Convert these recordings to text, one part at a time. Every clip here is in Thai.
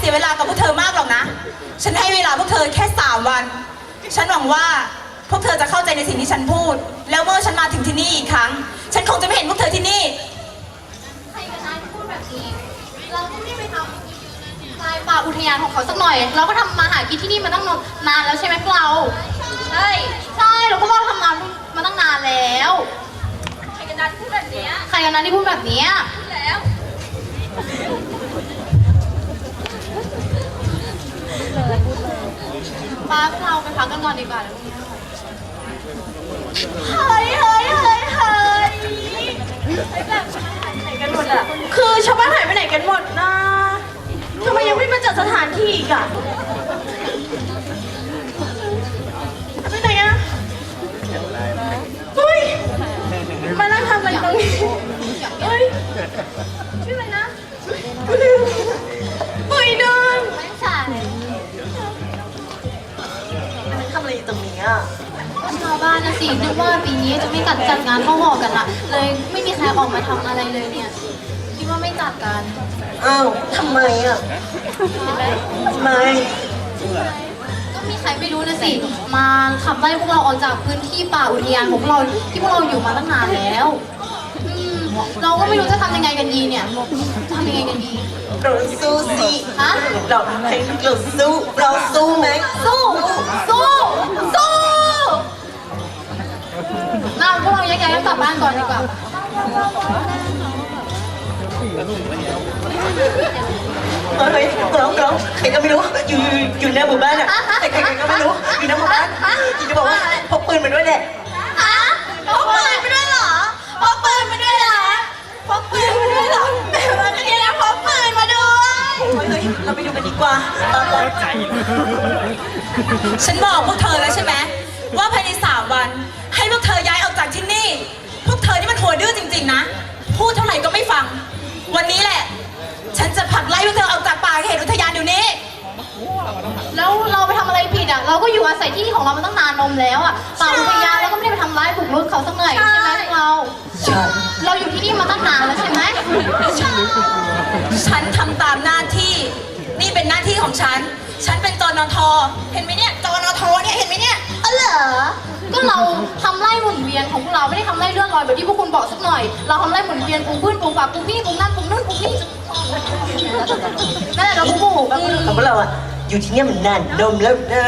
ากเสียเวลากับพวกเธอมากหรอกนะ ฉันให้เวลาพวกเธอแค่สามวัน ฉันหวังว่าพวกเธอจะเข้าใจในสิ่งที่ฉันพูด แล้วเมื่อฉันมาถึงที่นี่อีกครั้ง ฉันคงจะไม่เห็นพวกเธอที่นี่ ใครกันนะที่พูดแบบนี้ เราก็ไม่ได้ไปทำลายป่าอุทยานของเขาสักหน่อย เราก็ทำมาหากินที่นี่มาตั้งนานแล้วใช่ไหมพวกเรา ใช่ ใช่ เราก็ว่าทำงานมาตั้งนานแล้ว ใครกันนะที่พูดแบบนี้ ใครกันนะที่พูดแบบนี้ แล้ว ป้าพวกเราไปพักกันก่อนดีกว่าเดี๋ยวพรุ่งนี้เฮ้ยเฮ้ยเฮ้ยเฮ้ยแบบไหนกันหมดอะคือชาวบ้านหายไปไหนกันหมดนะทำไมยังไม่มาจัดสถานที่อีกอะไปไหนอะเฮ้ยมานั่งทำอะไรตรงนี้เฮ้ยชื่ออะไรนะกูลืมำอะไรอยู่ตรงนี้อะชาวบ้านนะสินึกว่าปีนี้จะไม่จัดจัดงานข้าวหอกันละเลยไม่มีใครออกมาทำอะไรเลยเนี่ยคิดว่าไม่จัดกันอ้าวทำไมอะเห็นไหมทำไมก็มีใครไม่รู้นะสิมาขับไล่พวกเราออกจากพื้นที่ป่าอุทยานของพวกเราที่พวกเราอยู่มาตั้งนานแล้วอืมเราก็ไม่รู้จะทำยังไงกันดีเนี่ยทำยังไงกันดีเราสู้สิฮะเราให้เราสู้เราสู้ไหมสู้สู้สู้ มาพวกเราแยกย้ายกันกลับบ้านก่อนดีกว่าเฮ้ยร้องร้องใครก็ไม่รู้ อยู่อยู่อยู่ในหมู่บ้านอะแต่ใครๆก็ไม่รู้ อยู่ในหมู่บ้านอยากจะบอกว่าพกปืนมาด้วยแหละ ฮะพกปืนไปด้วยเหรอพกปืนไปด้วยเหรอพกปืนไปด้วยเหรอแม่ว่าจะได้พกปืนมาด้วยเฮ้ยเฮ้ยเราไปดูกันดีกว่าตอนนั้นฉันบอกพวกเธอแล้วใช่ไหมว่าภายในสามวัน ให้พวกเธอย้ายออกจากที่นี่ พ วกเธอนี่มันหัวดื้อจริง ๆ นะ พูดเท่าไหร่ก็ไม่ฟัง วันนี้แหละ ฉันจะผลักไล่พวกเธอออกจากป่าเขตอุทยานเดี๋ยวนี้ แล้วเราไปทำอะไรผิดอะ เราก็อยู่อาศัยที่ของเรามาตั้งนานนมแล้วอะป่าอุทยานเราก็ไม่ได้ไปทำร้ายบุกรุกเขาสักหน่อยใช่ไหมพวกเรา ใช่ เราอยู่ที่นี่มาตั้งนานแล้วใช่ไหมใช่ฉันทำตามหน้าที่ นี่เป็นหน้าที่ของฉัน ฉันเป็นจนทเห็นไหมเนี่ยจนทเนี่ยเห็นไหมเนี่ย เออเหรอ ก็เราทำไร่หมุนเวียนของพวกเราไม่ได้ทำไร่เลื่อนลอยแบบที่พวกคุณบอกสักหน่อย เราทำไร่หมุนเวียนปลูกพืชปลูกผักปลูกนี่ปลูกนั่นปลูกนู่นปลูกนี่นั่นแหละเราปลูกอืมของพวกเราอะอยู่ที่เนี่ยมันนานนมแล้วนะ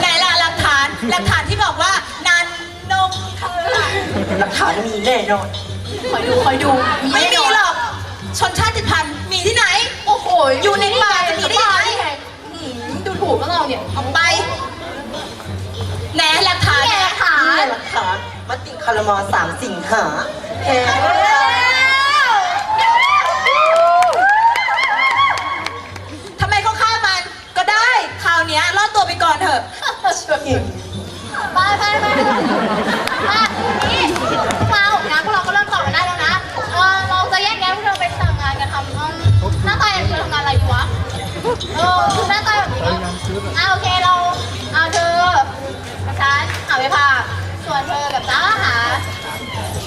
ไหนล่ะหลักฐานหลักฐานที่บอกว่านานนมเธอล่ะหลักฐานมีแน่นอนคอยดูคอยดูไม่มีหรอกชนชาติพันธุ์มีที่ไหน โอ้โหอยู่ในป่าจะมีได้ยังไงอื มดูถูกพวกเราเนี่ยออกไปแหนหลักฐานแกขานี่หลักฐานมติคารมอสามสิงหาแหมทำไมเขาฆ่ามันก็ได้คราวเนี้ยรอดตัวไปก่อนเถอะไปไปไปมานี่มาออกงานพวกเราก็เริ่มต่อกันได้แล้วนะเออเราจะแยกแยะพวกเราไปทำงานกันทำอืมหน้าตาอย่างเธอทำงานอะไรดีวะเออหน้าตาแบบนี้ก็ อ่าโอเคเราเอาเธอฉันหาไปผ่าส่วนเธอกับจ้าหา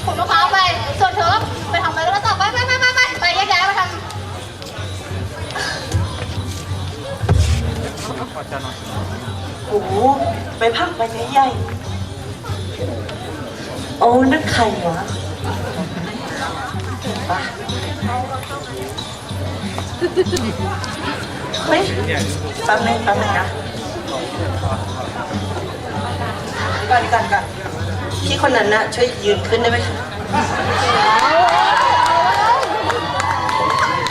ผลมะพร้าวไป ส่วนเธอไปทำอะไรก็แล้วต่อไปไปไปไปไปไปแยกย้ายไปทำโอ้โหไปพักไปใหญ่ๆโอ้นั่นใครวะปะ เฮ้ยแป๊บนึงแป๊บนึงนะก่อนก่อนก่อนพี่คนนั้นนะช่วยยืนขึ้นได้ไหมคะ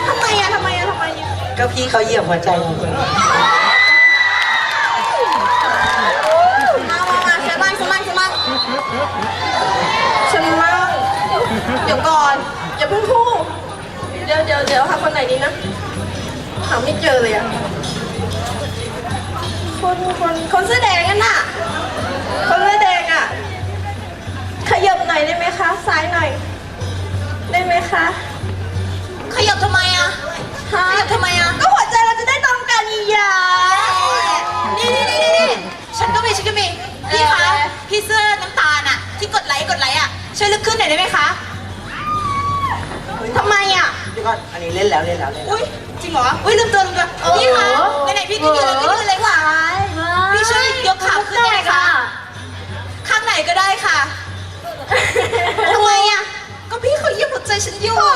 ทำไมอะทำไมอะทำไมอะก็พี่เขาเหยียบหัวใจหนูมามามาฉันมั่งฉันมั่งฉันมั่งฉันมั่งเดี๋ยวก่อนอย่าเพิ่งพูดเดี๋ยวเดี๋ยวเดี๋ยวหาคนไหนดีนะหาไม่เจอเลยอะคนคนคนเสื้อแดงนั่นน่ะ คนเสื้อแดงอะขยับหน่อยได้ไหมคะ ซ้ายหน่อย ได้ไหมคะ ขยับทำไมอะขยับทำไมอะก็หัวใจเราจะได้ตรงกันอีหยานี่นี่นี่นี่ฉันก็มีฉันก็มี พี่คะ พี่เสื้อน้ำตาลอะที่กดไลค์กดไลค์อะช่วยลุกขึ้นหน่อยได้ไหมคะทำไมอะ เดี๋ยวยวก่อนอันนี้เล่นแล้วเล่นแล้วเล่นแล้วอุ้ยจริงเหรอ อุ้ยลืมตัวลืมตัวพี่คะไหนๆพี่ก็ยืนเลยพี่ยืนเลยค่ะ พี่ช่วยยกขาขึ้นได้ไหมคะข้างไหนก็ได้ค่ะทำไมอะ ก็พี่เขาเหยียบหัวใจฉันอยู่โอ้